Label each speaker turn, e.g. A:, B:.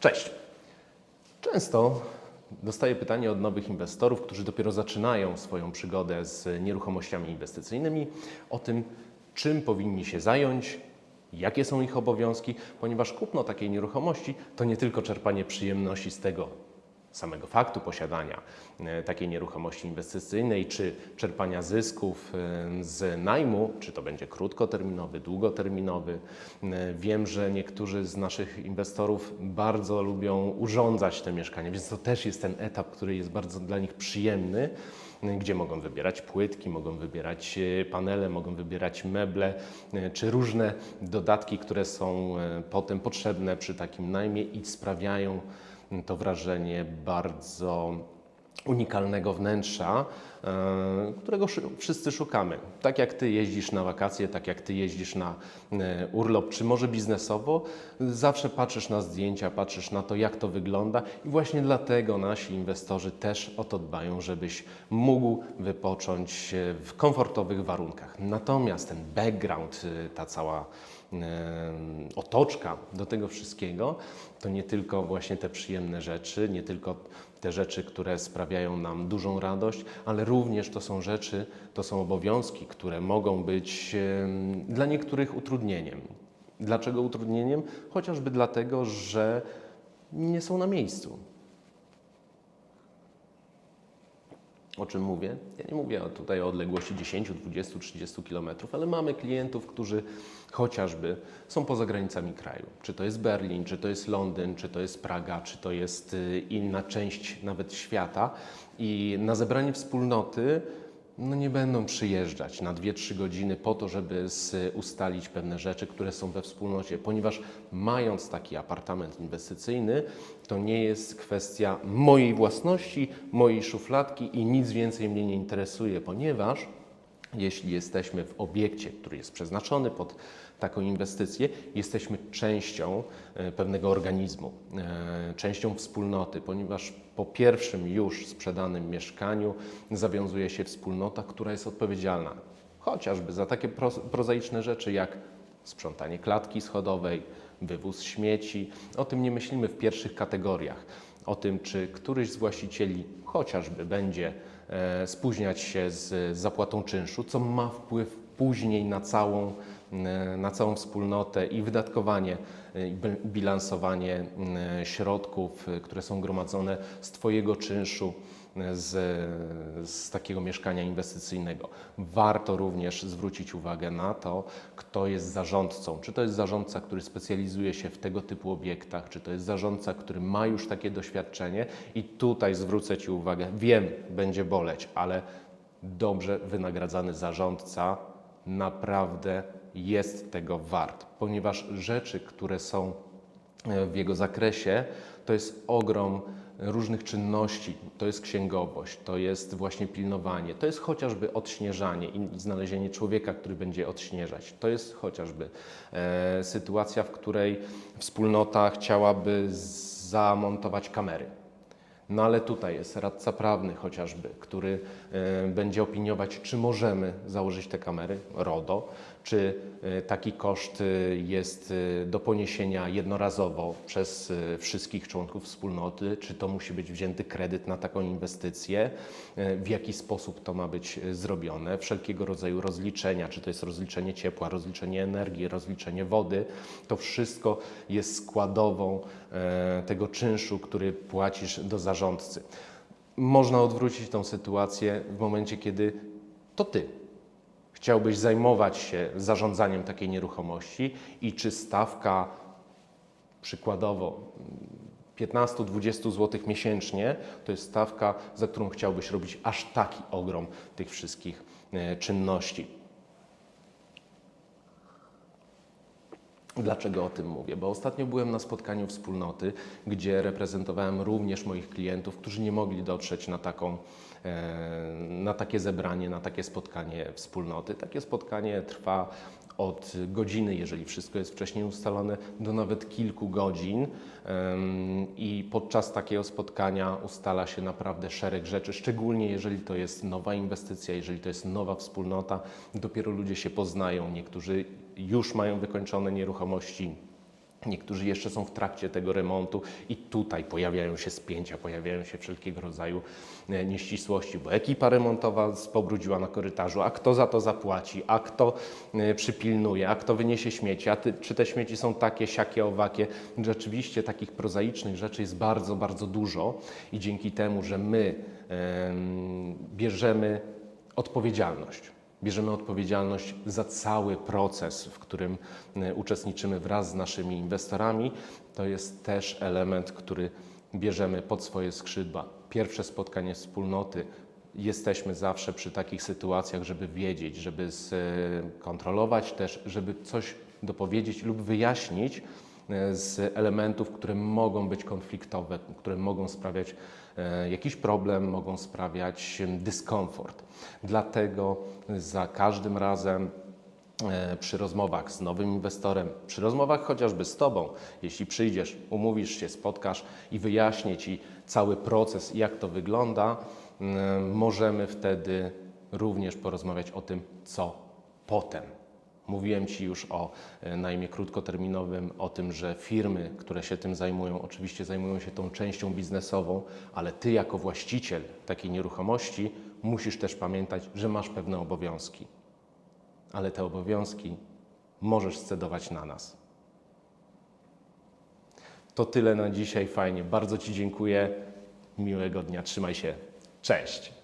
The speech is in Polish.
A: Cześć. Często dostaję pytanie od nowych inwestorów, którzy dopiero zaczynają swoją przygodę z nieruchomościami inwestycyjnymi, o tym, czym powinni się zająć, jakie są ich obowiązki, ponieważ kupno takiej nieruchomości to nie tylko czerpanie przyjemności z tego samego faktu posiadania e, takiej nieruchomości inwestycyjnej, czy czerpania zysków e, z najmu, czy to będzie krótkoterminowy, długoterminowy. E, Wiem, że niektórzy z naszych inwestorów bardzo lubią urządzać te mieszkania, więc to też jest ten etap, który jest bardzo dla nich przyjemny gdzie mogą wybierać płytki, mogą wybierać panele, mogą wybierać meble, czy różne dodatki, które są potem potrzebne przy takim najmie i sprawiają to wrażenie bardzo unikalnego wnętrza, e, którego szy- wszyscy szukamy. Tak jak Ty jeździsz na wakacje, tak jak Ty jeździsz na e, urlop, czy może biznesowo, zawsze patrzysz na zdjęcia, patrzysz na to, jak to wygląda i właśnie dlatego nasi inwestorzy też o to dbają, żebyś mógł wypocząć e, w komfortowych warunkach. Natomiast ten background, ta cała otoczka do tego wszystkiego, to nie tylko właśnie te przyjemne rzeczy, nie tylko te rzeczy, które sprawiają nam dużą radość, ale również to są rzeczy, to są obowiązki, które mogą być dla niektórych utrudnieniem. Dlaczego utrudnieniem? Chociażby dlatego, że nie są na miejscu. O czym mówię? Ja nie mówię tutaj o odległości 10, 20, 30 kilometrów, ale mamy klientów, którzy chociażby są poza granicami kraju. Czy to jest Berlin, czy to jest Londyn, czy to jest Praga, czy to jest y, inna część nawet świata i na zebranie wspólnoty no nie będą przyjeżdżać na 2-3 godziny po to, żeby ustalić pewne rzeczy, które są we wspólnocie, ponieważ mając taki apartament inwestycyjny, to nie jest kwestia mojej własności, mojej szufladki i nic więcej mnie nie interesuje, ponieważ jeśli jesteśmy w obiekcie, który jest przeznaczony pod taką inwestycję, jesteśmy częścią e, pewnego organizmu, e, częścią wspólnoty, ponieważ po pierwszym już sprzedanym mieszkaniu zawiązuje się wspólnota, która jest odpowiedzialna chociażby za takie pro, prozaiczne rzeczy jak sprzątanie klatki schodowej, wywóz śmieci. O tym nie myślimy w pierwszych kategoriach. O tym, czy któryś z właścicieli chociażby będzie e, spóźniać się z zapłatą czynszu, co ma wpływ później na całą, e, na całą wspólnotę i wydatkowanie e, i bil- bilansowanie środków, które są gromadzone z Twojego czynszu z, z takiego mieszkania inwestycyjnego. Warto również zwrócić uwagę na to, kto jest zarządcą. Czy to jest zarządca, który specjalizuje się w tego typu obiektach, czy to jest zarządca, który ma już takie doświadczenie. I tutaj zwrócę Ci uwagę, wiem, będzie boleć, ale dobrze wynagradzany zarządca naprawdę jest tego wart, ponieważ rzeczy, które są w jego zakresie, to jest ogrom różnych czynności. To jest księgowość, to jest właśnie pilnowanie, to jest chociażby odśnieżanie i znalezienie człowieka, który będzie odśnieżać. To jest chociażby e, sytuacja, w której wspólnota chciałaby zamontować kamery. No ale tutaj jest radca prawny chociażby, który e, będzie opiniować, czy możemy założyć te kamery, RODO, czy e, taki koszt e, jest e, do poniesienia jednorazowo przez wszystkich członków wspólnoty, czy to musi być wzięty kredyt na taką inwestycję, w jaki sposób to ma być zrobione, wszelkiego rodzaju rozliczenia, czy to jest rozliczenie ciepła, rozliczenie energii, rozliczenie wody, to wszystko jest składową tego czynszu, który płacisz do zarządcy. Można odwrócić tą sytuację w momencie, kiedy to ty chciałbyś zajmować się zarządzaniem takiej nieruchomości i czy stawka przykładowo 15-20 zł miesięcznie to jest stawka, za którą chciałbyś robić aż taki ogrom tych wszystkich e, czynności. Dlaczego o tym mówię? Bo ostatnio byłem na spotkaniu wspólnoty, gdzie reprezentowałem również moich klientów, którzy nie mogli dotrzeć na, taką, e, na takie zebranie, na takie spotkanie wspólnoty. Takie spotkanie trwa od godziny, jeżeli wszystko jest wcześniej ustalone, do nawet kilku godzin. I podczas takiego spotkania ustala się naprawdę szereg rzeczy, szczególnie jeżeli to jest nowa inwestycja, jeżeli to jest nowa wspólnota. Dopiero ludzie się poznają, niektórzy już mają wykończone nieruchomości Niektórzy jeszcze są w trakcie tego remontu i tutaj pojawiają się spięcia, pojawiają się wszelkiego rodzaju e, nieścisłości, bo ekipa remontowa pobrudziła na korytarzu, a kto za to zapłaci, a kto e, przypilnuje, a kto wyniesie śmieci, a ty, czy te śmieci są takie, siakie, owakie. Rzeczywiście takich prozaicznych rzeczy jest bardzo, bardzo dużo i dzięki temu, że my em, bierzemy odpowiedzialność. Bierzemy odpowiedzialność za cały proces, w którym e, uczestniczymy wraz z naszymi inwestorami. To jest też element, który bierzemy pod swoje skrzydła. Pierwsze spotkanie wspólnoty. Jesteśmy zawsze przy takich sytuacjach, żeby wiedzieć, żeby kontrolować też, żeby coś dopowiedzieć lub wyjaśnić e, z elementów, które mogą być konfliktowe, które mogą sprawiać e, jakiś problem, mogą sprawiać dyskomfort. Dlatego za każdym razem e, przy rozmowach z nowym inwestorem, przy rozmowach chociażby z Tobą, jeśli przyjdziesz, umówisz się, spotkasz i wyjaśnię Ci cały proces, jak to wygląda, m, możemy wtedy również porozmawiać o tym, co potem. Mówiłem Ci już o e, najmie krótkoterminowym, o tym, że firmy, które się tym zajmują, oczywiście zajmują się tą częścią biznesową, ale Ty jako właściciel takiej nieruchomości musisz też pamiętać, że masz pewne obowiązki. Ale te obowiązki możesz scedować na nas. To tyle na dzisiaj. Fajnie. Bardzo Ci dziękuję. Miłego dnia. Trzymaj się. Cześć.